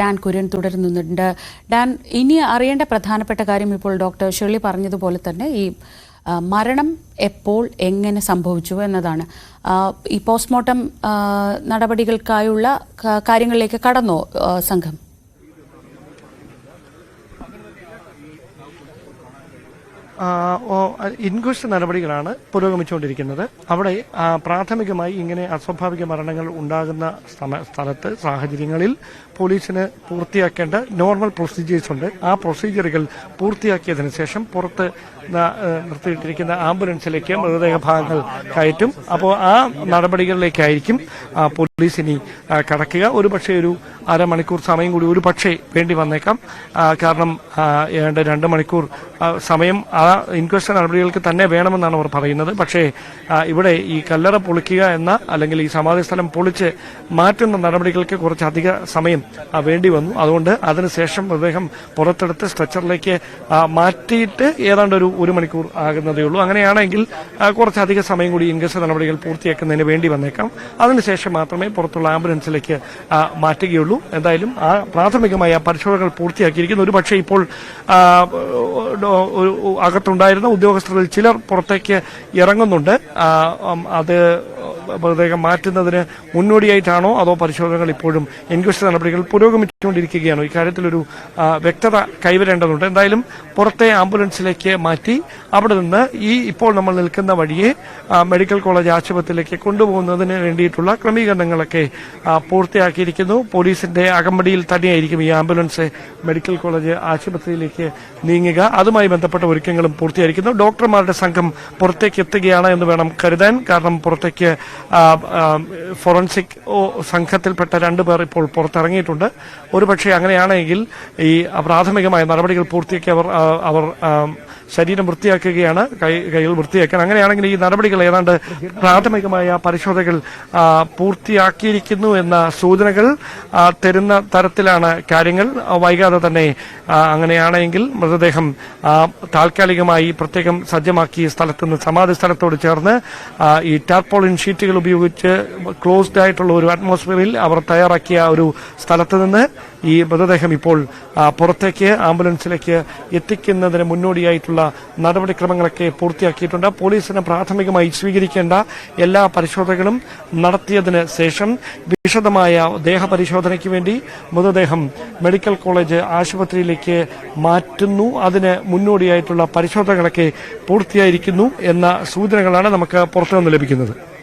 Dan Kurian തുടരുന്നുണ്ട്. Dan ഇനി അറിയേണ്ട പ്രധാനപ്പെട്ട കാര്യം ഇപ്പോൾ ഡോക്ടർ ഷെർലി പറഞ്ഞതുപോലെ തന്നെ ഈ മരണം എപ്പോൾ എങ്ങനെ സംഭവിച്ചു എന്നതാണ്. ഈ പോസ്റ്റ്മോർട്ടം നടപടികൾക്കായുള്ള കാര്യങ്ങളിലേക്ക് കടന്നോ സംഘം? ഇൻക്വസ്റ്റ് നടപടികളാണ് പുരോഗമിച്ചുകൊണ്ടിരിക്കുന്നത്. അവിടെ പ്രാഥമികമായി ഇങ്ങനെ അസ്വാഭാവിക മരണങ്ങൾ ഉണ്ടാകുന്ന സ്ഥല- സ്ഥലത്ത് സാഹചര്യങ്ങളിൽ പോലീസിന് പൂർത്തിയാക്കേണ്ട നോർമൽ പ്രൊസീജിയേഴ്സ് ഉണ്ട്. ആ പ്രൊസീജിയറുകൾ പൂർത്തിയാക്കിയതിനു ശേഷം പുറത്ത് നിർത്തിയിട്ടിരിക്കുന്ന ആംബുലൻസിലേക്ക് മൃതദേഹ ഭാഗങ്ങൾ കയറ്റും. അപ്പോൾ ആ നടപടികളിലേക്കായിരിക്കും പോലീസ് ഇനി കടക്കുക. ഒരു പക്ഷേ ഒരു അരമണിക്കൂർ സമയം കൂടി ഒരു പക്ഷേ വേണ്ടി വന്നേക്കാം. കാരണം ഏതാണ്ട് രണ്ട് മണിക്കൂർ സമയം ആ ഇൻക്വസ്റ്റ് നടപടികൾക്ക് തന്നെ വേണമെന്നാണ് അവർ പറയുന്നത്. പക്ഷേ ഇവിടെ ഈ കല്ലറ പൊളിക്കുക എന്ന അല്ലെങ്കിൽ ഈ സമാധി സ്ഥലം പൊളിച്ച് മാറ്റുന്ന നടപടികൾക്ക് കുറച്ചധിക സമയം വേണ്ടി വന്നു. അതുകൊണ്ട് അതിനുശേഷം മൃതദേഹം പുറത്തെടുത്ത് സ്ട്രെച്ചറിലേക്ക് മാറ്റിയിട്ട് ഏതാണ്ട് ഒരു ഒരു മണിക്കൂർ ആകുന്നതേ ഉള്ളൂ. അങ്ങനെയാണെങ്കിൽ കുറച്ചധിക സമയം കൂടി ഇൻക്വസ്റ്റ് നടപടികൾ പൂർത്തിയാക്കുന്നതിന് വേണ്ടി വന്നേക്കാം. അതിനുശേഷം മാത്രമേ പുറത്തുള്ള ആംബുലൻസിലേക്ക് മാറ്റുകയുള്ളൂ. എന്തായാലും ആ പ്രാഥമികമായ പരിശോധനകൾ പൂർത്തിയാക്കിയിരിക്കുന്നു. ഒരു പക്ഷേ ഇപ്പോൾ അകത്തുണ്ടായിരുന്ന ഉദ്യോഗസ്ഥരിൽ ചിലർ പുറത്തേക്ക് ഇറങ്ങുന്നുണ്ട്. അത് മൃതദേഹം മാറ്റുന്നതിന് മുന്നോടിയായിട്ടാണോ അതോ പരിശോധനകൾ ഇപ്പോഴും ഇൻക്വസ്റ്റ് നടപടികൾ പുരോഗമിച്ചുകൊണ്ടിരിക്കുകയാണോ? ഇക്കാര്യത്തിലൊരു വ്യക്തത കൈവരേണ്ടതുണ്ട്. എന്തായാലും പുറത്തെ ആംബുലൻസിലേക്ക് മാറ്റി അവിടെ നിന്ന് ഈ ഇപ്പോൾ നമ്മൾ നിൽക്കുന്ന വഴിയെ മെഡിക്കൽ കോളേജ് ആശുപത്രിയിലേക്ക് കൊണ്ടുപോകുന്നതിന് വേണ്ടിയിട്ടുള്ള ക്രമീകരണങ്ങളൊക്കെ പൂർത്തിയാക്കിയിരിക്കുന്നു. പോലീസിന്റെ അകമ്പടിയിൽ തന്നെയായിരിക്കും ഈ ആംബുലൻസ് മെഡിക്കൽ കോളേജ് ആശുപത്രിയിലേക്ക് നീങ്ങുക. അതുമായി ബന്ധപ്പെട്ട ഒരുക്കങ്ങളും പൂർത്തിയായിരിക്കുന്നു. ഡോക്ടർമാരുടെ സംഘം പുറത്തേക്ക് എത്തുകയാണ് എന്ന് വേണം കരുതാൻ. കാരണം പുറത്തേക്ക് ഫോറൻസിക് സംഘത്തിൽപ്പെട്ട രണ്ടു പേർ ഇപ്പോൾ പുറത്തിറങ്ങിയിട്ടുണ്ട്. ഒരുപക്ഷെ അങ്ങനെയാണെങ്കിൽ ഈ പ്രാഥമികമായ നടപടികൾ പൂർത്തിയാക്കി അവർ അവർ ശരീരം വൃത്തിയാക്കുകയാണ് കൈ കൈകൾ വൃത്തിയാക്കാൻ. അങ്ങനെയാണെങ്കിൽ ഈ നടപടികൾ ഏതാണ്ട് പ്രാഥമികമായ പരിശോധനകൾ പൂർത്തിയാക്കിയിരിക്കുന്നു എന്ന സൂചനകൾ തരുന്ന തരത്തിലാണ് കാര്യങ്ങൾ. വൈകാതെ തന്നെ അങ്ങനെയാണെങ്കിൽ മൃതദേഹം താൽക്കാലികമായി പ്രത്യേകം സജ്ജമാക്കിയ സ്ഥലത്ത് നിന്ന് സമാധി സ്ഥലത്തോട് ചേർന്ന് ഈ ടാർപോളിൻ ഷീറ്റുകൾ ഉപയോഗിച്ച് ക്ലോസ്ഡ് ആയിട്ടുള്ള ഒരു അറ്റ്മോസ്ഫിയറിൽ അവർ തയ്യാറാക്കിയ ഒരു സ്ഥലത്ത് നിന്ന് ഈ മൃതദേഹം ഇപ്പോൾ പുറത്തേക്ക് ആംബുലൻസിലേക്ക് എത്തിക്കുന്നതിന് മുന്നോടിയായിട്ടുള്ള നടപടിക്രമങ്ങളൊക്കെ പൂർത്തിയാക്കിയിട്ടുണ്ട്. പോലീസിന് പ്രാഥമികമായി സ്വീകരിക്കേണ്ട എല്ലാ പരിശോധനകളും നടത്തിയതിന് ശേഷം വിശദമായ ദേഹപരിശോധനയ്ക്ക് വേണ്ടി മൃതദേഹം മെഡിക്കൽ കോളേജ് ആശുപത്രിയിലേക്ക് മാറ്റുന്നു. അതിന് മുന്നോടിയായിട്ടുള്ള പരിശോധനകളൊക്കെ പൂർത്തിയായിരിക്കുന്നു എന്ന സൂചനകളാണ് നമുക്ക് പുറത്തുനിന്ന് ലഭിക്കുന്നത്.